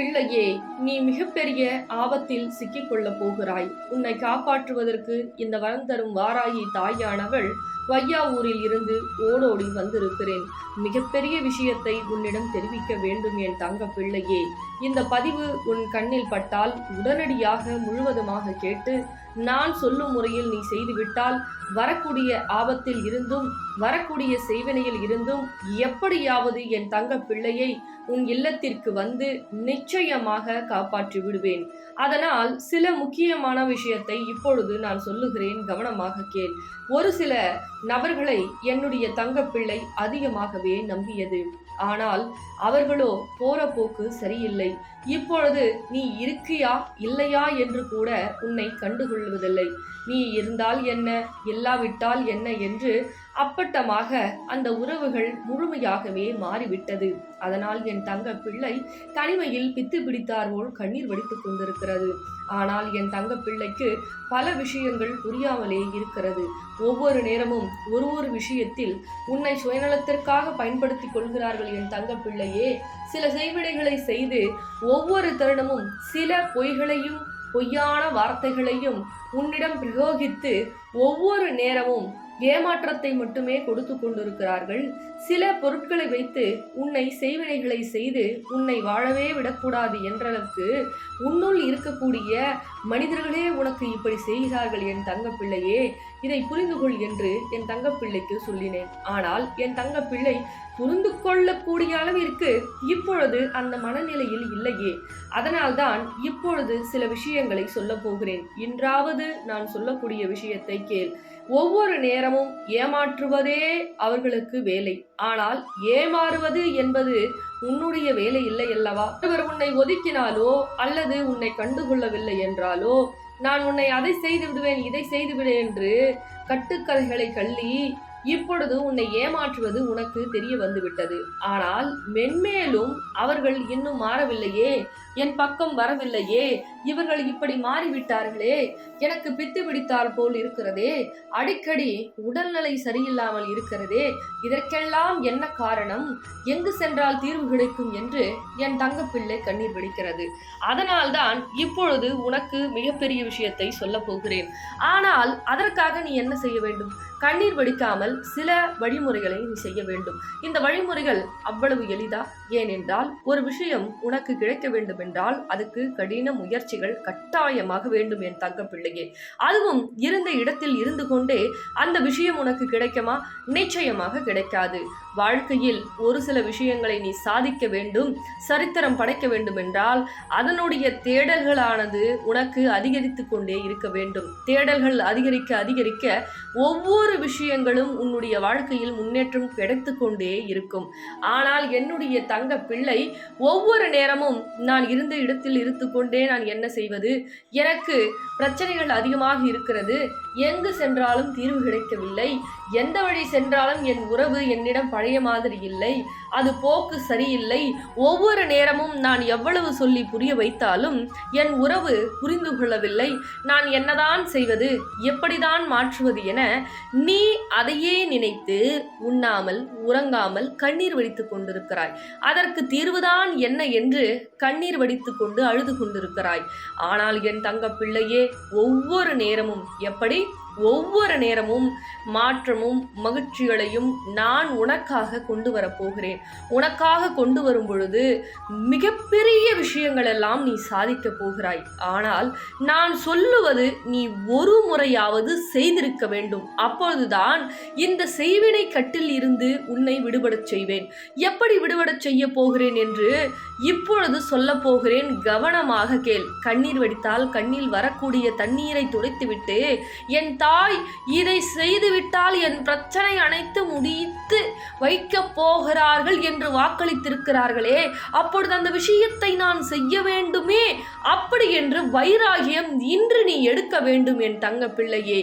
பிள்ளையே நீ மிகப்பெரிய ஆபத்தில் சிக்கிக்கொள்ளப் போகிறாய். உன்னை காப்பாற்றுவதற்கு இந்த வரம் தரும் வாராயி தாயானவள் வையாவூரில் இருந்து ஓடோடி வந்திருக்கிறேன். மிகப்பெரிய விஷயத்தை உன்னிடம் தெரிவிக்க வேண்டும் என் தங்க பிள்ளையே. இந்த பதிவு உன் கண்ணில் பட்டால் உடனடியாக முழுவதுமாக கேட்டு நான் சொல்லும் முறையில் நீ செய்துவிட்டால் வரக்கூடிய ஆபத்தில் இருந்தும் வரக்கூடிய செய்வினையில் இருந்தும் எப்படியாவது என் தங்க பிள்ளையை உன் இல்லத்திற்கு வந்து நிச்சயமாக காப்பாற்றி விடுவேன் அதனால் சில முக்கியமான விஷயத்தை இப்பொழுது நான் சொல்லுகிறேன் கவனமாக கேள். ஒரு சில நபர்களை என்னுடைய தங்கப்பிள்ளை அதிகமாகவே நம்பியது. ஆனால் அவர்களோ போற போக்கு சரியில்லை. இப்பொழுது நீ இருக்கியா இல்லையா என்று கூட உன்னை கண்டுகொள்வதில்லை. நீ இருந்தால் என்ன இல்லாவிட்டால் என்ன என்று அப்பட்டமாக அந்த உறவுகள் முழுமையாகவே மாறிவிட்டது. அதனால் என் தங்க பிள்ளை தனிமையில் பித்து பிடித்தார் போல் கண்ணீர் வடித்துக் கொண்டிருக்கிறது. ஆனால் என் தங்க பிள்ளைக்கு பல விஷயங்கள் புரியாமலே இருக்கிறது. ஒவ்வொரு நேரமும் ஒரு ஒரு விஷயத்தில் உன்னை சுயநலத்திற்காக பயன்படுத்தி கொள்கிறார்கள் என் தங்க பிள்ளையே. சில செய்வினைகளை செய்து ஒவ்வொரு தருணமும் சில பொய்களையும் பொய்யான வார்த்தைகளையும் உன்னிடம் பிரயோகித்து ஒவ்வொரு நேரமும் ஏமாற்றத்தை மட்டுமே கொடுத்து கொண்டிருக்கிறார்கள். சில பொருட்களை வைத்து உன்னை செய்வினைகளை செய்து உன்னை வாழவே விடக்கூடாது என்றளவுக்கு உன்னுள் இருக்கக்கூடிய மனிதர்களே உனக்கு இப்படி செய்கிறார்கள் என் தங்கப்பிள்ளையே இதை புரிந்து கொள் என்று என் தங்கப்பிள்ளைக்கு சொல்லினேன். ஆனால் என் தங்கப்பிள்ளை புரிந்து கொள்ளக்கூடிய அளவிற்கு இப்பொழுது அந்த மனநிலையில் இல்லையே. அதனால்தான் இப்பொழுது சில விஷயங்களை சொல்ல போகிறேன். இன்றாவது நான் சொல்லக்கூடிய விஷயத்தை கேள். ஒவ்வொரு நேரமும் ஏமாற்றுவதே அவர்களுக்கு வேலை. ஆனால் ஏமாறுவது என்பது உன்னுடைய வேலை இல்லை அல்லவா? ஒருவர் உன்னை ஒதுக்கினாலோ அல்லது உன்னை கண்டுகொள்ளவில்லை என்றாலோ நான் உன்னை அதை செய்து விடுவேன் இதை செய்து விடு என்று கட்டுக்கதைகளை கள்ளி இப்பொழுது உன்னை ஏமாற்றுவது உனக்கு தெரிய வந்துவிட்டது. ஆனால் மென்மேலும் அவர்கள் இன்னும் மாறவில்லையே. என் பக்கம் வரவில்லையே. இவர்கள் இப்படி மாறிவிட்டார்களே. எனக்கு பித்து பிடித்தால் போல் இருக்கிறதே. அடிக்கடி உடல்நிலை சரியில்லாமல் இருக்கிறதே. இதற்கெல்லாம் என்ன காரணம்? எங்கு சென்றால் தீர்வு கிடைக்கும் என்று என் தங்கப்பிள்ளை கண்ணீர் வெடிக்கிறது அதனால்தான் இப்பொழுது உனக்கு மிகப்பெரிய விஷயத்தை சொல்ல போகிறேன். ஆனால் அதற்காக நீ என்ன செய்ய வேண்டும்? கண்ணீர் வெடிக்காமல் சில வழிமுறைகளை நீ செய்ய வேண்டும். இந்த வழிமுறைகள் அவ்வளவு எளிதா? ஏனென்றால் ஒரு விஷயம் உனக்கு கிடைக்க வேண்டும் என்றால் அதுக்கு கடின முயற்சிகள் கட்டாயமாக வேண்டும் என் தங்க பிள்ளையே. அதுவும் இருந்த இடத்தில் இருந்து கொண்டே அந்த விஷயம் உனக்கு கிடைக்குமா? நிச்சயமாக கிடைக்காது. வாழ்க்கையில் ஒரு சில விஷயங்களை நீ சாதிக்க வேண்டும் சரித்திரம் படைக்க வேண்டும் என்றால் அதனுடைய தேடல்களானது உனக்கு அதிகரித்து கொண்டே இருக்க வேண்டும். தேடல்கள் அதிகரிக்க அதிகரிக்க ஒவ்வொரு விஷயங்களும் உன்னுடைய வாழ்க்கையில் முன்னேற்றம் கிடைத்து கொண்டே இருக்கும். ஆனால் என்னுடைய தங்க பிள்ளை ஒவ்வொரு நேரமும் நான் இருந்த இடத்தில் இருந்து கொண்டே நான் என்ன செய்வது? எனக்கு பிரச்சனைகள் அதிகமாக இருக்கிறது. எங்கு சென்றாலும் தீர்வு கிடைக்கவில்லை. எந்த வழி சென்றாலும் என் உறவு என்னிடம் பழைய மாதிரி இல்லை. அது போக்கு சரியில்லை. ஒவ்வொரு நேரமும் நான் எவ்வளவு சொல்லி புரிய வைத்தாலும் என் உறவு புரிந்து கொள்ளவில்லை. நான் என்னதான் செய்வது எப்படிதான் மாற்றுவது என நீ அதையே நினைத்து உண்ணாமல் உறங்காமல் கண்ணீர் வடித்துக் கொண்டிருக்கிறாய். அதற்கு தீர்வுதான் என்ன என்று கண்ணீர் வடித்துக் கொண்டு அழுது கொண்டிருக்கிறாய். ஆனால் என் தங்க பிள்ளையே ஒவ்வொரு நேரமும் எப்படி? ஒவ்வொரு நேரமும் மாற்றமும் மகிழ்ச்சிகளையும் நான் உனக்காக கொண்டு வரப்போகிறேன் உனக்காக கொண்டு வரும் பொழுது மிகப்பெரிய விஷயங்கள் எல்லாம் நீ சாதிக்கப் போகிறாய். ஆனால் நான் சொல்லுவது நீ ஒரு முறையாவது செய்திருக்க வேண்டும். அப்பொழுதுதான் இந்த செய்வினை கட்டில் இருந்து உன்னை விடுபடச் செய்வேன். எப்படி விடுபடச் செய்ய போகிறேன் என்று இப்பொழுது சொல்ல போகிறேன். கவனமாக கேள். கண்ணீர் வடித்தால் கண்ணில் வரக்கூடிய தண்ணீரை துடைத்துவிட்டு என் தாய் இதை செய்துவிட்டால் என் பிரச்சனை அனைத்து முடித்து வைக்கப் போகிறார்கள் என்று வாக்களித்திருக்கிறார்களே. அப்பொழுது அந்த விஷயத்தை நான் செய்ய வேண்டுமே? அப்படி என்று வைராகியம் இன்று நீ எடுக்க வேண்டும் என் தங்க பிள்ளையே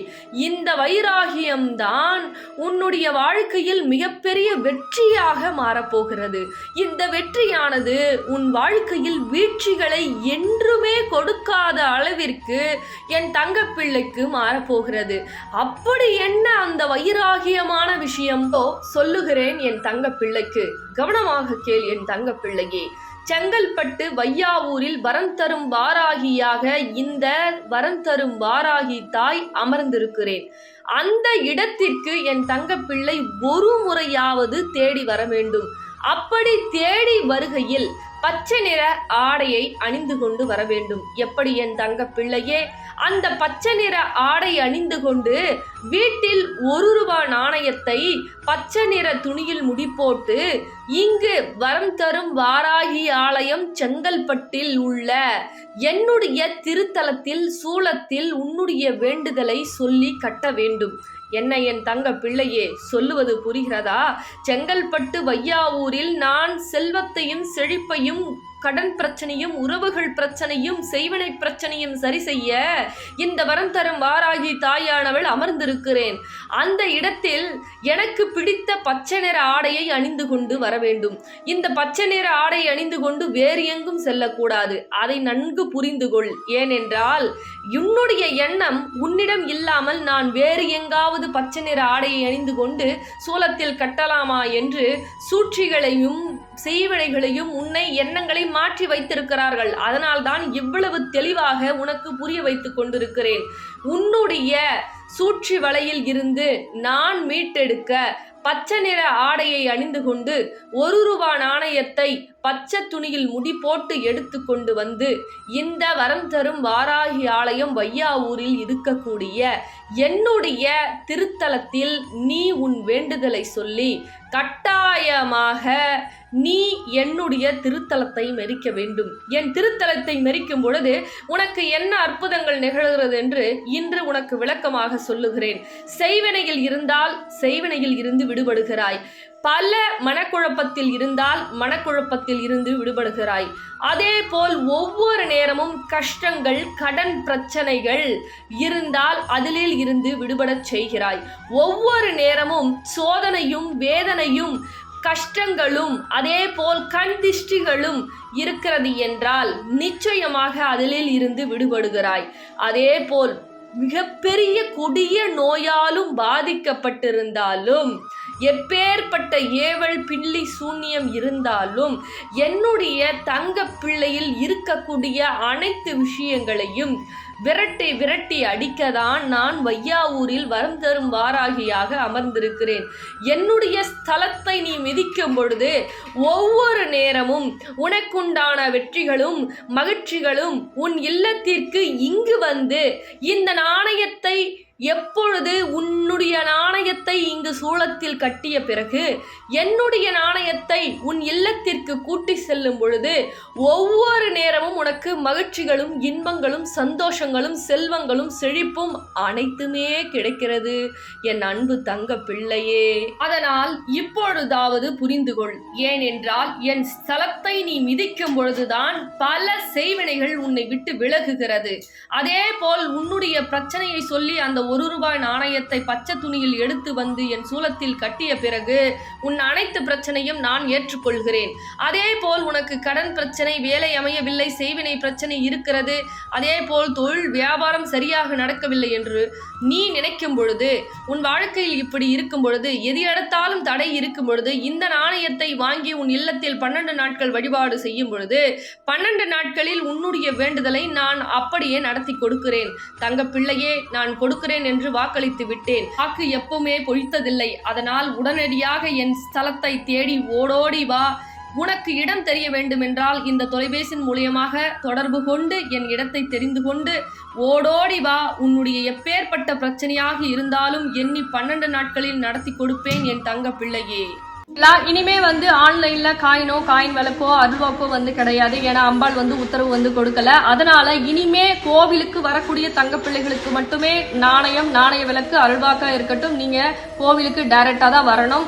இந்த வைராகியம் தான் உன்னுடைய வாழ்க்கையில் மிகப்பெரிய வெற்றியாக மாறப்போகிறது. இந்த வெற்றியானது உன் வாழ்க்கையில் வீழ்ச்சிகளை என்றுமே கொடுக்காத அளவிற்கு என் தங்கப்பிள்ளைக்கு மாறப்போகிறது. மாறப்போகிறது அப்படி என்ன அந்த வைராகியமான விஷயமோ சொல்லுகிறேன் என் தங்க பிள்ளைக்கு. கவனமாக கேள் என் தங்க பிள்ளையே. செங்கல்பட்டு வையாவூரில் வரம் தரும் வாராகியாக இந்த வரம் தரும் வாராகி தாய் அமர்ந்திருக்கிறேன். அந்த இடத்திற்கு என் தங்கப்பிள்ளை ஒரு முறையாவது தேடி வர வேண்டும். அப்படி தேடி வருகையில் பச்சை நிற ஆடையை அணிந்து கொண்டு வர வேண்டும். எப்படி என் தங்க பிள்ளையே? அந்த பச்சை நிற ஆடை அணிந்து கொண்டு வீட்டில் ஒரு ரூபா நாணயத்தை பச்சை நிற துணியில் முடிப்போட்டு இங்கு வரம் தரும் வாராகி ஆலயம் செங்கல்பட்டில் உள்ள என்னுடைய திருத்தலத்தில் சூலத்தில் உன்னுடைய வேண்டுதலை சொல்லி கட்ட வேண்டும். என்ன என் தங்க பிள்ளையே சொல்லுவது புரிகிறதா? செங்கல்பட்டு வையாவூரில் நான் செல்வத்தையும் செழிப்பையும் கடன் பிரச்சனையும் உறவுகள் பிரச்சனையும் செய்வினை பிரச்சனையும் சரி செய்ய இந்த வரம் தரும் வாராகி தாயானவள் அமர்ந்திருக்கிறேன். அந்த இடத்தில் எனக்கு பிடித்த பச்சை நிற ஆடையை அணிந்து கொண்டு வர வேண்டும். இந்த பச்சை நிற ஆடை அணிந்து கொண்டு வேறு எங்கும் செல்லக்கூடாது. அதை நன்கு புரிந்து கொள். ஏனென்றால் உன்னுடைய எண்ணம் உன்னிடம் இல்லாமல் நான் வேறு எங்காவது பச்சை நிற ஆடையை அணிந்து கொண்டு சூலத்தில் கட்டலாமா என்று சூழ்ச்சிகளையும் செய்வினைகளையும் உன்னை எண்ணங்களை மாற்றி வைத்திருக்கிறார்கள். அதனால் தான் இவ்வளவு தெளிவாக உனக்கு புரிய வைத்துக் கொண்டிருக்கிறேன். உன்னுடைய சூழ்ச்சி வலையில் இருந்து நான் மீட்டெடுக்க பச்சை நிற ஆடையை அணிந்து கொண்டு ஒரு ரூபா நாணயத்தை பச்சை துணியில் முடி போட்டு எடுத்து கொண்டு வந்து இந்த வரம் தரும் வாராகி ஆலயம் வையாவூரில் இருக்கக்கூடிய என்னுடைய திருத்தலத்தில் நீ உன் வேண்டுதலை சொல்லி கட்டாயமாக நீ என்னுடைய திருத்தலத்தை மெரிக்க வேண்டும். என் திருத்தலத்தை மெரிக்கும் பொழுது உனக்கு என்ன அற்புதங்கள் நிகழ்கிறது என்று இன்று உனக்கு விளக்கமாக சொல்லுகிறேன். செய்வினையில் இருந்தால் செய்வினையில் இருந்து விடுபடுகிறாய். பல மனக்குழப்பத்தில் இருந்தால் மனக்குழப்பத்தில் இருந்து விடுபடுகிறாய். அதே போல் ஒவ்வொரு நேரமும் கஷ்டங்கள் கடன் பிரச்சனைகள் இருந்தால் அதிலில் இருந்து விடுபடச் செய்கிறாய். ஒவ்வொரு நேரமும் சோதனையும் வேதனையும் கஷ்டங்களும் அதே போல் கண் திஷ்டிகளும் இருக்கிறது என்றால் நிச்சயமாக அதிலில் இருந்து விடுபடுகிறாய். அதே போல் மிகப்பெரிய கொடிய நோயாலும் பாதிக்கப்பட்டிருந்தாலும் எப்பேற்பட்ட ஏவல் பில்லி சூன்யம் இருந்தாலும் என்னுடைய தங்க பிள்ளையில் இருக்கக்கூடிய அனைத்து விஷயங்களையும் விரட்டி விரட்டி அடிக்கதான் நான் வையாவூரில் வரம் தரும் வாராகியாக அமர்ந்திருக்கிறேன். என்னுடைய ஸ்தலத்தை நீ மிதிக்கும் பொழுது ஒவ்வொரு நேரமும் உனக்குண்டான வெற்றிகளும் மகிழ்ச்சிகளும் உன் இல்லத்திற்கு இங்கு வந்து இந்த நாணயத்தை எப்பொழுது உன்னுடைய நாணயத்தை இங்கு சூளத்தில் கட்டிய பிறகு என்னுடைய நாணயத்தை உன் இல்லத்திற்கு கூட்டி செல்லும் பொழுது ஒவ்வொரு நேரமும் உனக்கு மகிழ்ச்சிகளும் இன்பங்களும் சந்தோஷங்களும் செல்வங்களும் செழிப்பும் அனைத்துமே கிடைக்கிறது. என் அன்பு தங்க பிள்ளையே அதனால் இப்பொழுதாவது புரிந்து கொள் ஏனென்றால் என் ஸ்தலத்தை நீ மிதிக்கும் பொழுதுதான் பல செய்வினைகள் உன்னை விட்டு விலகுகிறது. அதே போல் உன்னுடைய பிரச்சனையை சொல்லி அந்த ஒரு ரூபாய் நாணயத்தை பச்சை துணியில் எடுத்து வந்து என் சூலத்தில் கட்டிய பிறகு உன் அனைத்து பிரச்சனையும் நான் ஏற்றுக்கொள்கிறேன். அதே போல் உனக்கு கடன் பிரச்சனை வேலை அமையவில்லை செய்வினை பிரச்சனை இருக்கிறது. அதே போல் தொழில் வியாபாரம் சரியாக நடக்கவில்லை என்று நீ நினைக்கும் பொழுது உன் வாழ்க்கையில் இப்படி இருக்கும் பொழுது எது எடுத்தாலும் தடை இருக்கும் பொழுது இந்த நாணயத்தை வாங்கி உன் இல்லத்தில் பன்னெண்டு நாட்கள் வழிபாடு செய்யும் பொழுது பன்னெண்டு நாட்களில் உன்னுடைய வேண்டுதலை நான் அப்படியே நடத்தி கொடுக்கிறேன். தங்க பிள்ளையே நான் கொடுக்கிறேன். என்று வாக்களித்து விட்டேன். வாக்கு எப்பவுமே பொழித்ததில்லை. அதனால் உடனடியாக என் ஸ்தலத்தை தேடி ஓடோடி வா. உனக்கு இடம் தெரிய வேண்டுமென்றால் இந்த தொலைபேசியின் மூலியமாக தொடர்பு கொண்டு என் இடத்தை தெரிந்து கொண்டு ஓடோடி வா. உன்னுடைய எப்பேற்பட்ட பிரச்சனையாக இருந்தாலும் எண்ணி பன்னெண்டு நாட்களில் நடத்தி கொடுப்பேன் என் தங்க பிள்ளையே இனிமே வந்து ஆன்லைன்ல காயினோ காயின் விளக்கோ அருள்வாக்கோ வந்து கிடையாது. ஏன்னா அம்பாள் வந்து உத்தரவு வந்து கொடுக்கல. அதனால இனிமே கோவிலுக்கு வரக்கூடிய தங்க பிள்ளைகளுக்கு மட்டுமே நாணயம் நாணய விளக்கு அருள்வாக்கா இருக்கட்டும். நீங்க கோவிலுக்கு டைரக்டா தான் வரணும்.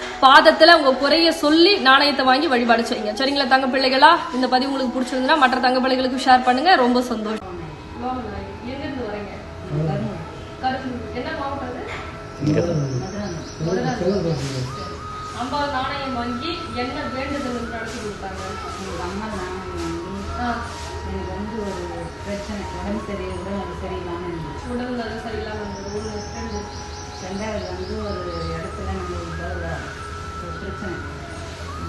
பாதத்தில் உங்கள் குறைய சொல்லி நாணயத்தை வாங்கி வழிபாடு செய்யுங்க. சரிங்களா தங்க பிள்ளைகளா? இந்த பதிவு உங்களுக்கு பிடிச்சிருந்தா மற்ற தங்க பிள்ளைகளுக்கு ஷேர் பண்ணுங்க. ரொம்ப சந்தோஷம். நாணயம் வாங்கி என்ன வேண்டுதல் நடத்தி கொடுத்தாங்க அம்மா நாணயம் எனக்கு வந்து ஒரு பிரச்சனை உடம்பு சரி உடல் சரியில்லாமல் உடல் சரியில்லாம இருந்தது ரெண்டாவது வந்து ஒரு இடத்துல நம்ம பிரச்சனை.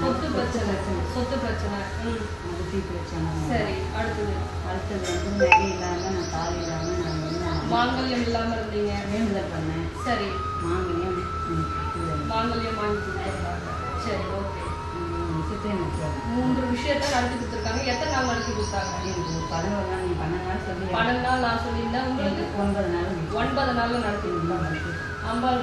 சொத்து பிரச்சனை. சொத்து பிரச்சனை. ம். அது தீர்த்து வச்சாங்க சரி அடுத்தது. அடுத்தது வந்து நகை இல்லாமல் நான் தாலி இல்லாமல் நான் நான் மாங்கல்யம் இல்லாம இருந்தீங்க. வேண்டுதல் பண்ணேன். சரி. மாங்கல்யம் மாங்கல்யம் வாங்கி கொடுத்துருக்காங்க. சரி ஓகே. மூன்று விஷயத்த நடத்தி கொடுத்துருக்காங்க. எத்தனை நாள் நடத்தி கொடுத்தாங்க? எனக்கு பதினோரு நாள் நீ பன்னெண்டு நாள் சொல்லி பன்னெண்டு நாள் நான் சொல்லியிருந்தேன். உங்களுக்கு? ஒன்பது நாள். ஒன்பது நாள்ல நடத்தி கொடுத்தாங்க. அம்பாள்